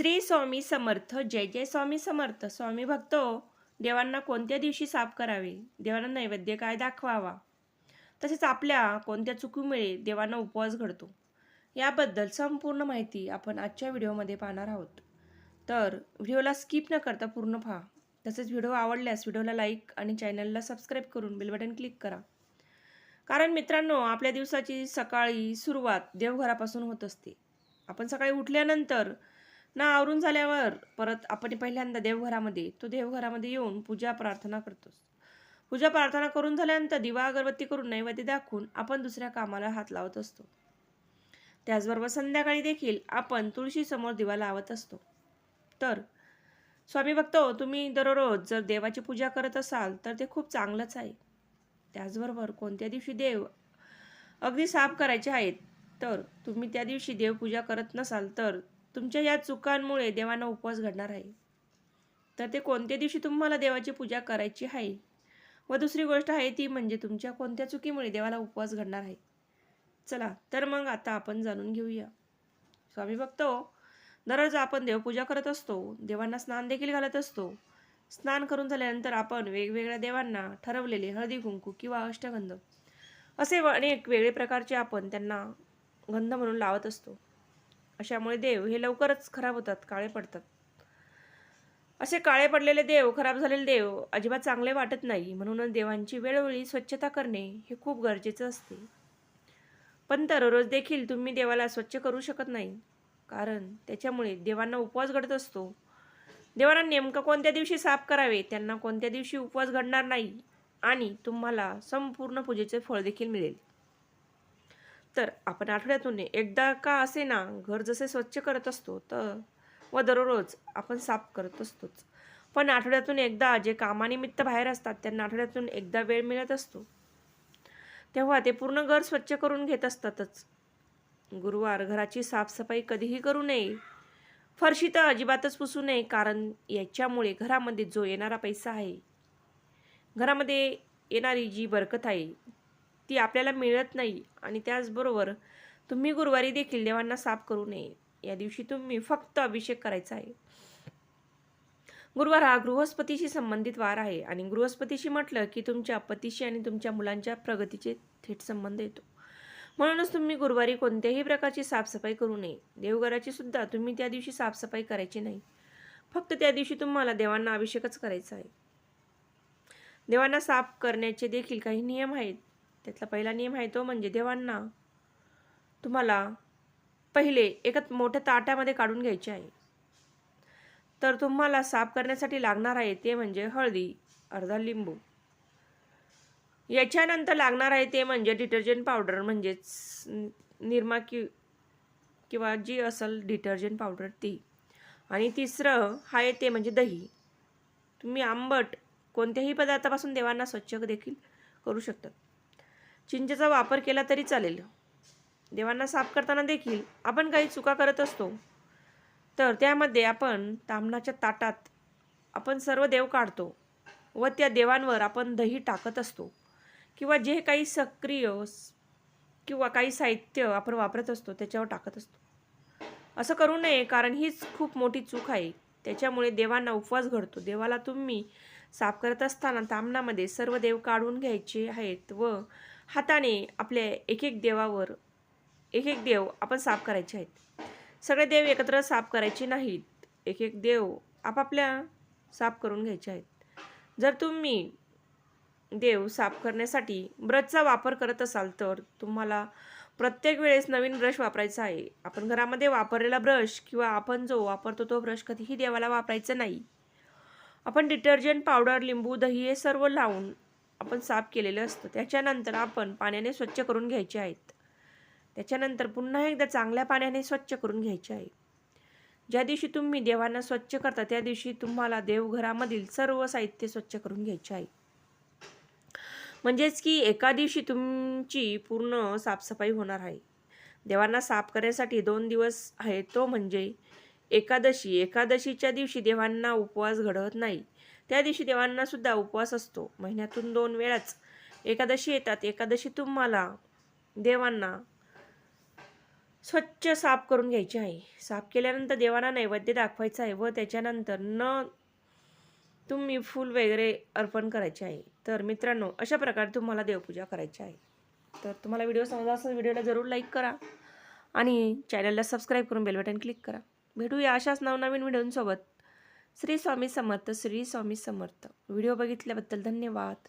श्री स्वामी समर्थ जय जय स्वामी समर्थ. स्वामी भक्त हो, देवांना कोणत्या दिवशी साफ करावे? देवांना नैवेद्य काय दाखवावा? तसेच आपल्या कोणत्या चुकीमुळे देवांना उपवास घडतो? याबद्दल संपूर्ण माहिती आपण आजच्या व्हिडिओमध्ये पाहणार आहोत. तर व्हिडिओला स्किप न करता पूर्ण पहा. तसेच व्हिडिओ आवडल्यास व्हिडिओला लाईक आणि चॅनलला सबस्क्राईब करून बिलबटन क्लिक करा. कारण मित्रांनो आपल्या दिवसाची सकाळी सुरुवात देवघरापासून होत असते. आपण सकाळी उठल्यानंतर ना आवरून झाल्यावर परत आपण पहिल्यांदा देवघरामध्ये तो देवघरामध्ये येऊन पूजा प्रार्थना करतोस. पूजा प्रार्थना करून झाल्यानंतर दिवा अगरबत्ती करून नैवेद्य दाखवून आपण दुसऱ्या कामाला हात लावत असतो. त्याचबरोबर संध्याकाळी देखील आपण तुळशीसमोर दिवा लावत असतो. तर स्वामी बघतो तुम्ही दररोज जर देवाची पूजा करत असाल तर ते खूप चांगलंच आहे. त्याचबरोबर कोणत्या दिवशी देव अगदी साफ करायचे आहेत तर तुम्ही त्या दिवशी देवपूजा करत नसाल तर तुमच्या या चुकांमुळे देवांना उपवास घडणार आहे. तर ते कोणत्या दिवशी तुम्हाला देवाची पूजा करायची आहे? व दुसरी गोष्ट आहे ती म्हणजे तुमच्या कोणत्या चुकीमुळे देवाला उपवास घडणार आहे? चला तर मग आता आपण जाणून घेऊया. स्वामी भक्त दररोज आपण देवपूजा करत असतो. देवांना स्नान देखील घालत असतो. स्नान करून झाल्यानंतर आपण वेगवेगळ्या देवांना ठरवलेले हळदी कुंकू किंवा अष्टगंध असे अनेक वेगळे प्रकारचे आपण त्यांना गंध म्हणून लावत असतो. अशामुळे देव हे लवकरच खराब होतात काळे पडतात. असे काळे पडलेले देव खराब झालेले देव अजिबात चांगले वाटत नाही. म्हणूनच देवांची वेळोवेळी स्वच्छता करणे हे खूप गरजेचं असते. पण दररोज देखील तुम्ही देवाला स्वच्छ करू शकत नाही. कारण त्याच्यामुळे देवांना उपवास घडत असतो. देवांना नेमकं कोणत्या दिवशी साफ करावे त्यांना कोणत्या दिवशी उपवास घडणार नाही आणि तुम्हाला संपूर्ण पूजेचे फळ देखील मिळेल. तर आपण आठवड्यातून एकदा का असे ना घर जसे स्वच्छ करत असतो तर व दररोज आपण साफ करत असतोच. पण आठवड्यातून एकदा जे कामानिमित्त बाहेर असतात त्यांना आठवड्यातून एकदा वेळ मिळत असतो. तेव्हा ते पूर्ण घर स्वच्छ करून घेत असतातच. गुरुवार घराची साफसफाई कधीही करू नये. फरशी तर अजिबातच पुसू नये कारण याच्यामुळे घरामध्ये जो येणारा पैसा आहे घरामध्ये येणारी जी बरकत आहे ती आपल्याला मिळत नाही. आणि त्याचबरोबर तुम्ही गुरुवारी देखील देवांना साफ करू नये. या दिवशी तुम्ही फक्त अभिषेक करायचा आहे. गुरुवार हा गृहस्पतीशी संबंधित वार आहे. आणि गृहस्पतीशी म्हटलं की तुमच्या पतीशी आणि तुमच्या मुलांच्या प्रगतीचे थेट संबंध येतो. म्हणूनच तुम्ही गुरुवारी कोणत्याही प्रकारची साफसफाई करू नये. देवघराची सुद्धा तुम्ही त्या दिवशी साफसफाई करायची नाही. फक्त त्या दिवशी तुम्हाला देवांना अभिषेकच करायचा आहे. देवांना साफ करण्याचे देखील काही नियम आहेत. त्यातला पहिला नियम आहे तो म्हणजे देवांना तुम्हाला पहिले एका मोठ्या ताटामध्ये काढून घ्यायचे आहे. तर तुम्हाला साफ करण्यासाठी लागणार आहे ते म्हणजे हळदी अर्धा लिंबू. याच्यानंतर लागणार आहे ते म्हणजे डिटर्जंट पावडर म्हणजेच निरमा कि किंवा जी असेल डिटर्जंट पावडर ती. आणि तिसरं आहे ते म्हणजे दही. तुम्ही आंबट कोणत्याही पदार्थापासून देवांना स्वच्छ देखील करू शकतात. चिंचेचा वापर केला तरी चालेल. देवांना साफ करताना देखील आपण काही चुका करत असतो. तर त्यामध्ये आपण तामणाच्या ताटात आपण सर्व देव काढतो व त्या देवांवर आपण दही टाकत असतो किंवा जे काही सक्रिय किंवा काही साहित्य आपण वापरत असतो त्याच्यावर टाकत असतो. असं करू नये कारण हीच खूप मोठी चूक आहे. त्याच्यामुळे देवांना उपवास घडतो. देवाला तुम्ही साफ करत असताना तामणामध्ये सर्व देव काढून घ्यायचे आहेत व हाताने आपल्या एक एक देवावर एक एक देव आपण साफ करायचे आहेत. सगळे देव एकत्र साफ करायचे नाहीत. एक एक देव आपापल्या साफ करून घ्यायचे आहेत. जर तुम्ही देव साफ करण्यासाठी ब्रशचा वापर करत असाल तर तुम्हाला प्रत्येक वेळेस नवीन ब्रश वापरायचा आहे. आपण घरामध्ये वापरलेला ब्रश किंवा आपण जो वापरतो तो ब्रश कधीही देवाला वापरायचा नाही. आपण डिटर्जंट पावडर लिंबू दही हे सर्व लावून आपण साफ केलेलं असतं. त्याच्यानंतर आपण पाण्याने स्वच्छ करून घ्यायचे आहेत. त्याच्यानंतर पुन्हा एकदा चांगल्या पाण्याने स्वच्छ करून घ्यायचे आहे. ज्या दिवशी तुम्ही देवांना स्वच्छ करता त्या दिवशी तुम्हाला देवघरामधील सर्व साहित्य स्वच्छ करून घ्यायचे आहे. म्हणजेच की एका दिवशी तुमची पूर्ण साफसफाई होणार आहे. देवांना साफ करण्यासाठी दोन दिवस आहे. तो म्हणजे एकादशी. एकादशीच्या दिवशी देवांना उपवास घडवत नाही. त्या दिवशी देवांना सुद्धा उपवास असतो. महिन्यातून दोन वेळाच. एकादशी येतात. एकादशी तुम्हाला देवांना स्वच्छ साफ करून घ्यायची आहे. साफ केल्यानंतर देवांना नैवेद्य दाखवायचा आहे व त्याच्यानंतर न तुम्ही फूल वगैरे अर्पण करायचे आहे. तर मित्रांनो अशा प्रकारे तुम्हाला देवपूजा करायची आहे. तर तुम्हाला व्हिडिओ समजा असेल व्हिडिओला जरूर लाईक करा आणि चॅनलला सबस्क्राईब करून बेल बटन क्लिक करा. भेटूया अशाच नवनवीन व्हिडिओंसोबत. श्री स्वामी समर्थ श्री स्वामी समर्थ. व्हिडिओ बघितल्याबद्दल धन्यवाद.